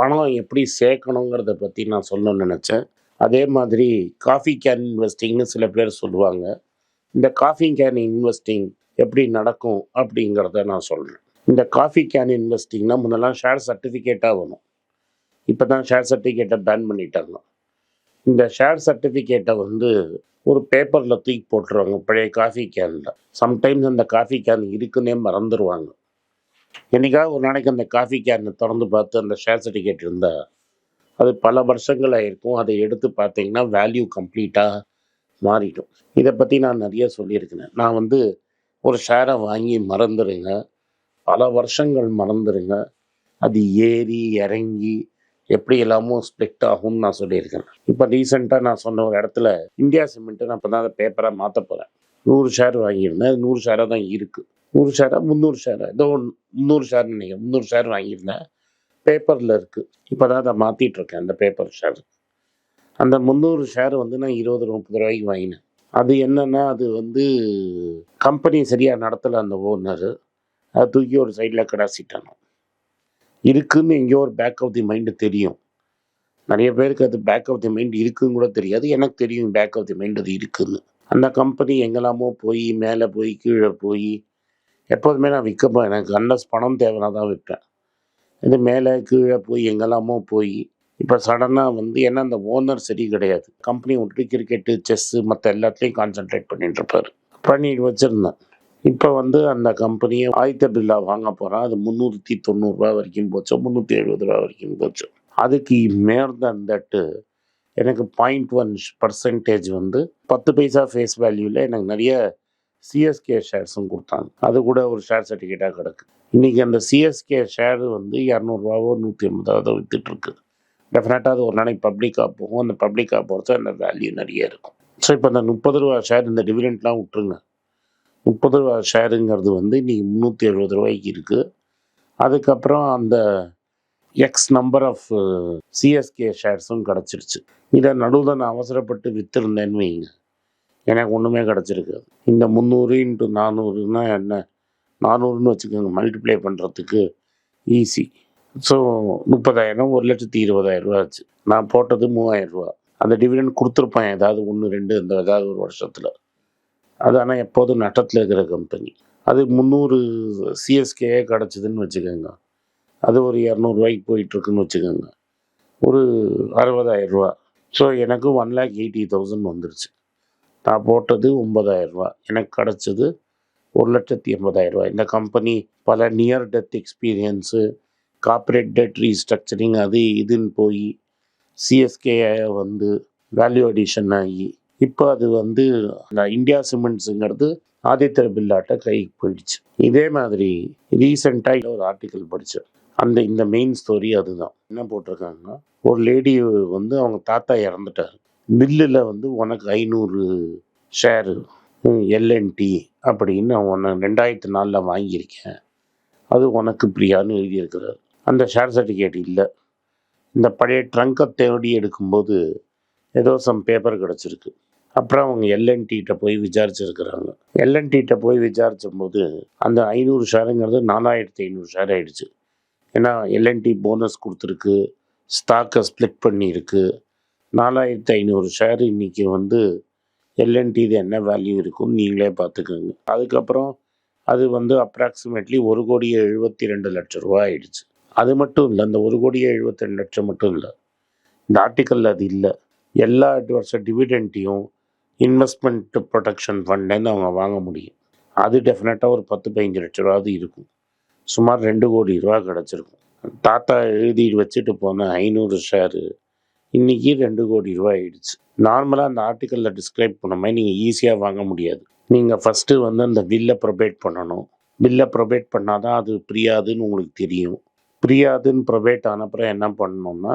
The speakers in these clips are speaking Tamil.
பணம் எப்படி சேர்க்கணுங்கிறத பற்றி நான் சொல்லணும்னு நினச்சேன். அதே மாதிரி காஃபி கேன் இன்வெஸ்டிங்னு சில பேர் சொல்லுவாங்க. இந்த காஃபி கேன் இன்வெஸ்டிங் எப்படி நடக்கும் அப்படிங்கிறத நான் சொல்கிறேன் இந்த காஃபி கேன் இன்வெஸ்டிங்னா முன்னெல்லாம் ஷேர் சர்டிஃபிகேட்டாக வரும். இப்போ தான் ஷேர் சர்டிஃபிகேட்டை பேன் பண்ணிட்டாங்க இந்த ஷேர் சர்டிஃபிகேட்டை வந்து ஒரு பேப்பரில் தூக்கி போட்டுருவாங்க பழைய காஃபி கேனில் சம்டைம்ஸ் அந்த காஃபி கேன் இருக்குன்னே மறந்துடுவாங்க என்றைக்காவது ஒரு நாளைக்கு அந்த காஃபி கேனை திறந்து பார்த்து அந்த ஷேர் சர்டிஃபிகேட் இருந்தால் அது பல வருஷங்கள் ஆகிருக்கும் அதை எடுத்து பார்த்தீங்கன்னா வேல்யூ கம்ப்ளீட்டாக மாறிடும். இதை பற்றி நான் நிறைய சொல்லியிருக்கிறேன். நான் வந்து ஒரு ஷேரை வாங்கி மறந்துடுங்க பல வருஷங்கள் மறந்துடுங்க அது ஏறி இறங்கி எப்படி எல்லாமோ ஸ்ப்ளிட் ஆகும்னு நான் சொல்லியிருக்கேன் இப்போ ரீசெண்டாக நான் சொன்ன ஒரு இடத்துல இந்தியா சிமெண்ட்டு நான் இப்போ தான் அந்த பேப்பரை மாற்ற போகிறேன் நூறு ஷேர் வாங்கியிருந்தேன். அது நூறு ஷேராக தான் இருக்குது நூறு ஷேரா முந்நூறு ஷேரா ஏதோ ஒன்று முந்நூறு ஷேர் நினைக்கிறேன். முந்நூறு ஷேர் வாங்கியிருந்தேன். பேப்பரில் இருக்குது இப்போ தான் அதை மாற்றிட்டுருக்கேன் அந்த பேப்பர் ஷேர் அந்த முந்நூறு ஷேர் வந்து நான் இருபது முப்பது ரூபாய்க்கு வாங்கினேன். அது என்னென்னா அது வந்து கம்பெனி சரியாக நடத்தலை அந்த ஓனர் அதை தூக்கி ஒரு சைடில் கடாசிட்டானோ இருக்குதுன்னு எங்கேயோ ஒரு பேக் ஆஃப் தி மைண்டு தெரியும். நிறைய பேருக்கு அது பேக் ஆஃப் தி மைண்ட் இருக்குன்னு கூட தெரியாது. எனக்கு தெரியும் பேக் ஆஃப் தி மைண்ட் அது இருக்குதுன்னு அந்த கம்பெனி எங்கெல்லாமோ போய் மேலே போய் கீழே போய் எப்போதுமே நான் விற்க எனக்கு அன்னஸ் பணம் தேவைன்னா தான் விற்பேன். இது மேலே கீழே போய் எங்கெல்லாமோ போய் இப்போ சடனாக வந்து ஏன்னா அந்த ஓனர் சரி கிடையாது. கம்பெனி விட்டு கிரிக்கெட்டு செஸ்ஸு மற்ற எல்லாத்துலேயும் கான்சென்ட்ரேட் பண்ணிட்டு இருப்பார். பண்ணிட்டு வச்சுருந்தேன். இப்போ வந்து அந்த கம்பெனியை ஆதித்த பில்லா வாங்க போகிறேன் அது முந்நூற்றி தொண்ணூறுரூவா வரைக்கும் போச்சோ. முந்நூற்றி எழுபது ரூபா வரைக்கும் போச்சு. அதுக்கு மேர் தன் தட்டு எனக்கு பாயிண்ட் ஒன் பர்சன்டேஜ் வந்து பத்து பைசா ஃபேஸ் வேல்யூவில் எனக்கு நிறைய சிஎஸ்கே ஷேர்ஸும் கொடுத்தாங்க. அது கூட ஒரு ஷேர் சர்டிஃபிகேட்டாக கிடக்கு. இன்றைக்கி அந்த சிஎஸ்கே ஷேர் வந்து இரநூறுவாவோ நூற்றி ஐம்பதாவதோ விற்றுட்ருக்கு டெஃபினட்டாக அது ஒரு நாளைக்கு பப்ளிக்காக போகும். அந்த பப்ளிக்காக போகிறது அந்த வேல்யூ நிறைய இருக்கும். ஸோ இப்போ அந்த முப்பது ரூபா ஷேர் இந்த டிவிடெண்ட்லாம் விட்டுருங்க. முப்பது ரூபா ஷேருங்கிறது வந்து இன்றைக்கி முந்நூற்றி எழுபது ரூபாய்க்கு இருக்குது அதுக்கப்புறம் அந்த எக்ஸ் நம்பர் ஆஃப் சிஎஸ்கே ஷேர்ஸும் கிடச்சிருச்சு. இதை நடுவில் நான் அவசரப்பட்டு விற்றுருந்தேன்னு வைங்க. எனக்கு ஒன்றுமே கிடச்சிருக்கு. இந்த முந்நூறு இன்ட்டு நானூறுனா என்ன? நானூறுன்னு வச்சுக்கோங்க மல்டிப்ளை பண்ணுறதுக்கு ஈஸி ஸோ முப்பதாயிரம் ஒரு லட்சத்தி இருபதாயிரம் ரூபா ஆச்சு. நான் போட்டது மூவாயிரம் ரூபா. அந்த டிவிடெண்ட் கொடுத்துருப்பேன் ஏதாவது ஒன்று ரெண்டு இந்த ஏதாவது ஒரு வருஷத்தில். அது ஆனால் எப்போதும் நட்டத்தில் இருக்கிற கம்பெனி அது முந்நூறு சிஎஸ்கே கிடச்சிதுன்னு வச்சுக்கோங்க. அது ஒரு இரநூறுவாய்க்கு போயிட்டுருக்குன்னு வச்சுக்கோங்க. ஒரு அறுபதாயிரம் ரூபா. ஸோ எனக்கு ஒன் லேக் எயிட்டி தௌசண்ட் வந்துருச்சு. நான் போட்டது ஒன்பதாயிரம் ரூபா எனக்கு கிடச்சது ஒரு லட்சத்தி எண்பதாயிரம் இந்த கம்பெனி பல near death experience corporate debt restructuring அது இதுன்னு போய் சிஎஸ்கே வந்து வேல்யூ அடிஷன் ஆகி இப்போ அது வந்து அந்த இந்தியா சிமெண்ட்ஸுங்கிறது ஆதித்ய பில்லாட்ட கைக்கு போயிடுச்சு. இதே மாதிரி ரீசெண்டாக ஒரு ஆர்டிக்கல் படித்தேன் அந்த இந்த மெயின் ஸ்டோரி அதுதான். என்ன போட்டிருக்காங்க ஒரு லேடி வந்து அவங்க தாத்தா இறந்துட்டார். பில்லில் வந்து உனக்கு ஐநூறு ஷேரு எல்என்டி அப்படின்னு ஒன்று ரெண்டாயிரத்து நாலில் வாங்கியிருக்கேன். அது உனக்கு பிரியான்னு எழுதியிருக்கிறார். அந்த ஷேர் சர்டிஃபிகேட் இல்லை. இந்த பழைய ட்ரங்கை தேடி எடுக்கும்போது ஏதோ சம் பேப்பர் கிடச்சிருக்கு. அப்புறம் அவங்க எல்என்டிகிட்ட போய் விசாரிச்சிருக்கிறாங்க. எல்என்டிகிட்ட போய் விசாரிச்சும்போது அந்த ஐநூறு ஷேருங்கிறது நாலாயிரத்தி ஐநூறு ஷேர் ஆகிடுச்சு ஏன்னா எல்என்டி போனஸ் கொடுத்துருக்கு ஸ்டாக்கை ஸ்ப்ளிட் பண்ணியிருக்கு. நாலாயிரத்தி ஐநூறு ஷேர் இன்றைக்கி வந்து எல்என்டி இது என்ன வேல்யூ இருக்குன்னு நீங்களே பார்த்துக்கோங்க. அதுக்கப்புறம் அது வந்து அப்ராக்சிமேட்லி ஒரு கோடி எழுபத்தி ரெண்டு லட்சம் ரூபா ஆயிடுச்சு. அது மட்டும் இல்லை அந்த ஒரு கோடி எழுபத்தி ரெண்டு லட்சம் மட்டும் இல்லை. இந்த ஆர்டிக்கலில் அது இல்லை. எல்லா அட்வர்ஸ டிவிடெண்ட்டையும் இன்வெஸ்ட்மெண்ட் ப்ரொடெக்ஷன் ஃபண்ட்லேருந்து அவங்க வாங்க முடியும். அது டெஃபினட்டாக ஒரு பத்து பதினஞ்சு லட்ச ரூபாவது இருக்கும். சுமார் ரெண்டு கோடி ரூபா கிடச்சிருக்கும். தாத்தா எழுதி வச்சுட்டு போன ஐநூறு ஷேரு இன்றைக்கி ரெண்டு கோடி ரூபா ஆயிடுச்சு நார்மலாக அந்த ஆர்டிக்கலில் டிஸ்கிரைப் பண்ண மாதிரி நீங்கள் ஈஸியாக வாங்க முடியாது. நீங்கள் ஃபஸ்ட்டு வந்து அந்த பில்லை ப்ரொபேட் பண்ணணும். பில்லை ப்ரொபேட் பண்ணால் தான் அது பிரியாதுன்னு உங்களுக்கு தெரியும். பிரியாதுன்னு ப்ரொபேட் ஆனப்புறம் என்ன பண்ணணும்னா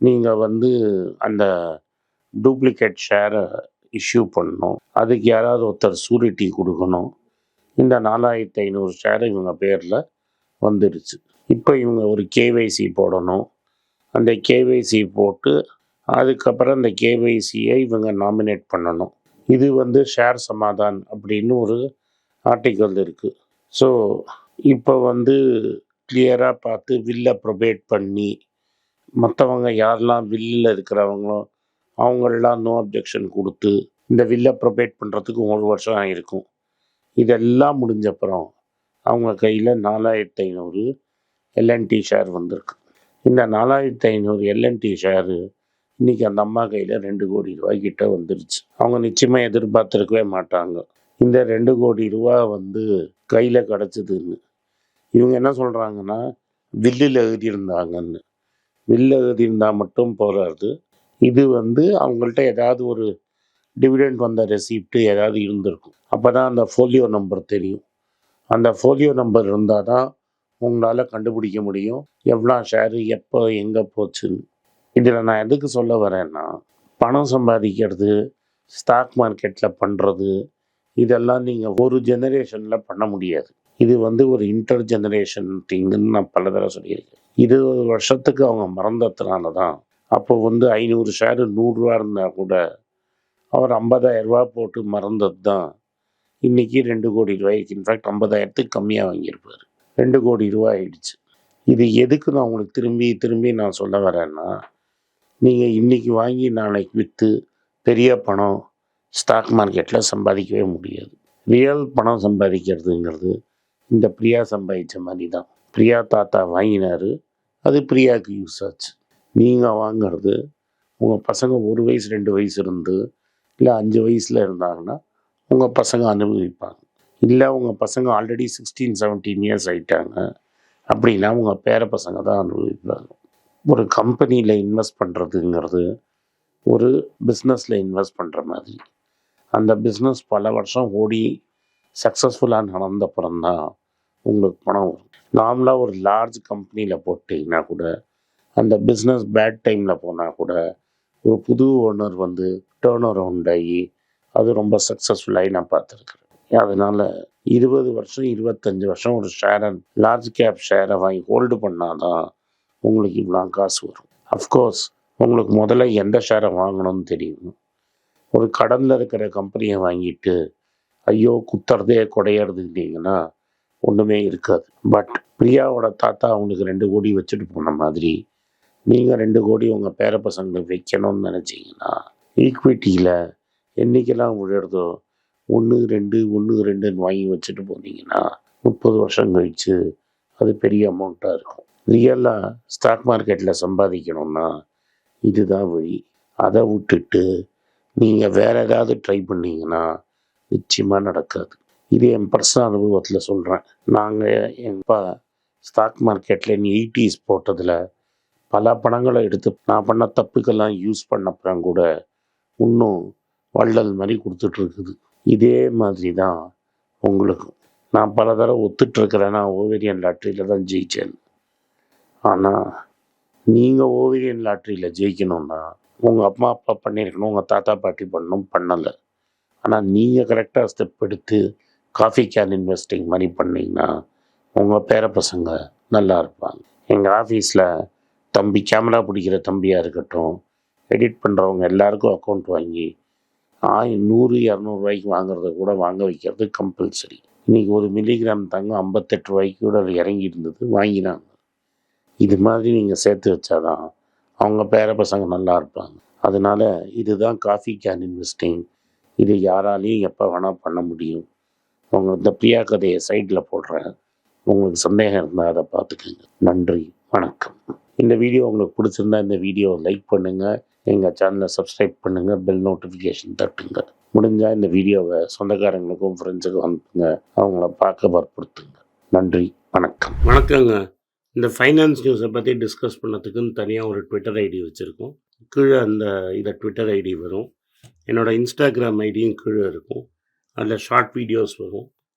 நீங்கள் வந்து அந்த டூப்ளிகேட் ஷேரை இஷ்யூ பண்ணணும். அதுக்கு யாராவது ஒருத்தர் சூரிட்டி கொடுக்கணும். இந்த நாலாயிரத்தி ஐநூறு ஷேர் இவங்க பேரில் வந்துடுச்சு இப்போ இவங்க ஒரு கேவைசி போடணும். அந்த கேவைசி போட்டு அதுக்கப்புறம் அந்த கேவைசியை இவங்க நாமினேட் பண்ணணும். இது வந்து ஷேர் சமாதான் அப்படின்னு ஒரு ஆர்டிக்கல் இருக்குது ஸோ இப்போ வந்து கிளியராக பார்த்து வில்லை ப்ரொபேட் பண்ணி மற்றவங்க யாரெல்லாம் வில்லில் இருக்கிறவங்களோ அவங்களெலாம் நோ அப்ஜெக்ஷன் கொடுத்து இந்த வில்லை ப்ரொபேட் பண்ணுறதுக்கு ஒரு வருஷம் ஆகிருக்கும் இதெல்லாம் முடிஞ்சப்புறம் அவங்க கையில் நாலாயிரத்தி ஐநூறு எல்என்டி ஷேர் வந்திருக்கு. இந்த நாலாயிரத்தி ஐநூறு எல்என்டி ஷேரு இன்றைக்கி அந்த அம்மா கையில் ரெண்டு கோடி ரூபாய்க்கிட்ட வந்துருச்சு. அவங்க நிச்சயமாக எதிர்பார்த்துருக்கவே மாட்டாங்க. இந்த ரெண்டு கோடி ரூபா வந்து கையில் கிடச்சிதுன்னு. இவங்க என்ன சொல்கிறாங்கன்னா வில்லில் எழுதியிருந்தாங்கன்னு. வில்லில் எழுதியிருந்தால் மட்டும் போகாது இது வந்து அவங்கள்ட்ட ஏதாவது ஒரு டிவிடெண்ட் வந்த ரெசிப்ட்டு ஏதாவது இருந்திருக்கும். அப்போ தான் அந்த ஃபோலியோ நம்பர் தெரியும். அந்த ஃபோலியோ நம்பர் இருந்தால் தான் உங்களால் கண்டுபிடிக்க முடியும். எவ்வளோ ஷேரு எப்போ எங்கே போச்சுன்னு. இதில் நான் எதுக்கு சொல்ல வரேன்னா பணம் சம்பாதிக்கிறது ஸ்டாக் மார்க்கெட்டில் பண்ணுறது இதெல்லாம் நீங்கள் ஒரு ஜெனரேஷனில் பண்ண முடியாது. இது வந்து ஒரு இன்டர் ஜெனரேஷன் திங்குன்னு நான் பல தடவை சொல்லியிருக்கேன். இருபது வருஷத்துக்கு அவங்க மறந்ததுனால தான் அப்போ வந்து ஐநூறு ஷேரு நூறுரூவா இருந்தால் கூட அவர் 50000 ரூபா போட்டு மறந்தது தான். இன்றைக்கி ரெண்டு கோடி ரூபாய்க்கு இன்ஃபேக்ட் ஐம்பதாயிரத்துக்கு கம்மியாக வாங்கியிருப்பார். ரெண்டு கோடி ரூபா ஆயிடுச்சு இது எதுக்கு நான் உங்களுக்கு திரும்பி திரும்பி நான் சொல்ல வரேன்னா நீங்கள் இன்றைக்கி வாங்கி நாளைக்கு விற்று பெரிய பணம் ஸ்டாக் மார்க்கெட்டில் சம்பாதிக்கவே முடியாது. ரியல் பணம் சம்பாதிக்கிறதுங்கிறது இந்த பிரியா சம்பாதிச்ச மாதிரி தான் பிரியா தாத்தா வாங்கினார் அது பிரியாவுக்கு யூஸ் ஆச்சு. நீங்கள் வாங்குறது உங்கள் பசங்க ஒரு வயசு ரெண்டு வயசு இருந்து இல்லை அஞ்சு வயசில் இருந்தாங்கன்னா உங்கள் பசங்க அனுபவிப்பாங்க. இல்லை உங்கள் பசங்க ஆல்ரெடி சிக்ஸ்டீன் செவன்டீன் இயர்ஸ் ஆயிட்டாங்க. அப்படின்னா உங்கள் பேர பசங்க தான் அனுபவிப்பாங்க. ஒரு கம்பெனியில் இன்வெஸ்ட் பண்ணுறதுங்கிறது ஒரு பிஸ்னஸில் இன்வெஸ்ட் பண்ணுற மாதிரி. அந்த பிஸ்னஸ் பல வருஷம் ஓடி சக்ஸஸ்ஃபுல்லாக நடந்தப்புறம் தான் உங்களுக்கு பணம் வரும். நார்மலாக ஒரு லார்ஜ் கம்பெனியில் போட்டிங்கன்னா கூட அந்த பிஸ்னஸ் பேட் டைமில் போனால் கூட ஒரு புது ஓனர் வந்து டேர்ன் அரவுண்ட் ஆகி அது ரொம்ப சக்ஸஸ்ஃபுல்லாகி நான் பார்த்துருக்கேன் அதனால் இருபது வருஷம் இருபத்தஞ்சி வருஷம் ஒரு ஷேரை லார்ஜ் கேப் ஷேரை வாங்கி ஹோல்டு பண்ணாதான் உங்களுக்கு இவ்வளோ காசு வரும். அஃப்கோர்ஸ் உங்களுக்கு முதல்ல எந்த ஷேரை வாங்கணும்னு தெரியும். ஒரு கடனில் இருக்கிற கம்பெனியை வாங்கிட்டு ஐயோ குத்துறதே குடையறதுன்னீங்கன்னா ஒன்றுமே இருக்காது. பட் பிரியாவோட தாத்தா அவங்களுக்கு ரெண்டு கோடி வச்சுட்டு போன மாதிரி நீங்கள் ரெண்டு கோடி உங்கள் பேர பசங்களுக்கு வைக்கணும்னு நினச்சிங்கன்னா ஈக்விட்டியில் என்றைக்கெல்லாம் விழுறதோ ஒன்று ரெண்டு ஒன்று ரெண்டுன்னு வாங்கி வச்சுட்டு போனீங்கன்னா முப்பது வருஷம் கழித்து அது பெரிய அமௌண்ட்டாக இருக்கும். ரியலாக ஸ்டாக் மார்க்கெட்டில் சம்பாதிக்கணும்னா இதுதான் வழி. அதை விட்டுட்டு நீங்கள் வேற ஏதாவது ட்ரை பண்ணீங்கன்னா நிச்சயமாக நடக்காது. இது என் பர்சனல் அனுபவத்தில் சொல்கிறேன் நாங்கள் எப்போ ஸ்டாக் மார்க்கெட்டில் எயிட்டிஸ் போட்டதில் பல பணங்களை எடுத்து நான் பண்ண தப்புக்கெல்லாம் யூஸ் பண்ணப்புறம் கூட இன்னும் வள்ளல் மாதிரி கொடுத்துட்ருக்குது இதே மாதிரி தான் உங்களுக்கும். நான் பல தடவை ஒத்துட்ருக்கிறேன் நான் ஓவேரியன் லாட்ரியில் தான் ஜெயித்தேன் ஆனால் நீங்கள் ஓவேரியன் லாட்ரியில் ஜெயிக்கணும்னா உங்கள் அம்மா அப்பா பண்ணியிருக்கணும் உங்கள் தாத்தா பாட்டி பண்ணணும் பண்ணலை. ஆனால் நீங்கள் கரெக்டாக ஸ்டெப் எடுத்து காஃபி கேன் இன்வெஸ்டிங் மாதிரி பண்ணிங்கன்னா உங்கள் பேர பசங்க நல்லா இருப்பாங்க. எங்கள் ஆஃபீஸில் தம்பி கேமரா பிடிக்கிற தம்பியாக இருக்கட்டும் எடிட் பண்ணுறவங்க எல்லாருக்கும் அக்கௌண்ட் வாங்கி ஆய் நூறு இரநூறுவாய்க்கு வாங்குறத கூட வாங்க வைக்கிறது கம்பல்சரி இன்றைக்கி ஒரு மில்லிகிராம் தங்கம் ஐம்பத்தெட்டு ரூபாய்க்கு கூட அது இறங்கி இருந்தது வாங்கினாங்க. இது மாதிரி நீங்கள் சேர்த்து வச்சாதான் அவங்க பேர பசங்க நல்லா இருப்பாங்க. அதனால இதுதான் காஃபி கேன் இன்வெஸ்டிங் இது யாராலையும் எப்போ வேணால் பண்ண முடியும். உங்க இந்த பிரியா கதையை சைட்டில் போடுறேன். உங்களுக்கு சந்தேகம் இருந்தால் அதை பார்த்துக்கோங்க. நன்றி வணக்கம். இந்த வீடியோ உங்களுக்கு பிடிச்சிருந்தா இந்த வீடியோவை லைக் பண்ணுங்கள் எங்கள் சேனலை சப்ஸ்கிரைப் பண்ணுங்கள் பெல் நோட்டிஃபிகேஷன் தட்டுங்க. முடிஞ்சால் இந்த வீடியோவை சொந்தக்காரங்களுக்கும் ஃப்ரெண்ட்ஸுக்கும் அனுப்புங்க. அவங்கள பார்க்க வற்புறுத்துங்க. நன்றி வணக்கம். வணக்கங்க. இந்த ஃபைனான்ஸ் நியூஸை பற்றி டிஸ்கஸ் பண்ணதுக்குன்னு தனியாக ஒரு ட்விட்டர் ஐடி வச்சுருக்கோம். கீழே அந்த இதை ட்விட்டர் ஐடி வரும். என்னோடய இன்ஸ்டாகிராம் ஐடியும் கீழே இருக்கும். அதில் ஷார்ட் வீடியோஸ் வரும்.